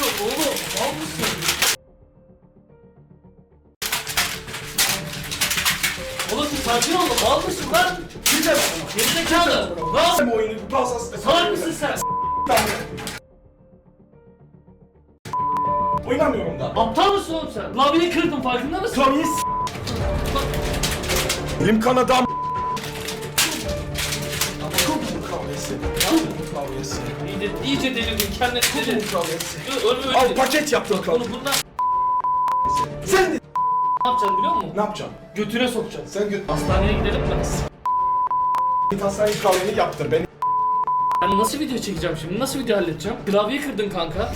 Mal mısın? Oğlum bir sakin ol. Mal mısın lan? Güzel. Gerizekalı. Ne yap- Sen bu oyunu bu pasas. Salak mısın sen? Oynamıyorum da. Aptal mısın oğlum sen? Klavyeyi kırdın farkında mısın? Klavyeyi s***. Elim kanadı am- Çok mu klavyesi? Klavyesi? İyice, iyice delirdin kendine Çok mu delirdin. klavyesi? Öyle öyle. Al paket yaptım Onu klavye. bundan Sen de ne yapacaksın biliyor musun? ne yapacaksın? Götüne sokacaksın. Sen git Hastaneye gidelim mi? git hastaneye klavyeni yaptır. Beni Ben nasıl video çekeceğim şimdi? Nasıl video halledeceğim? Klavyeyi kırdın kanka.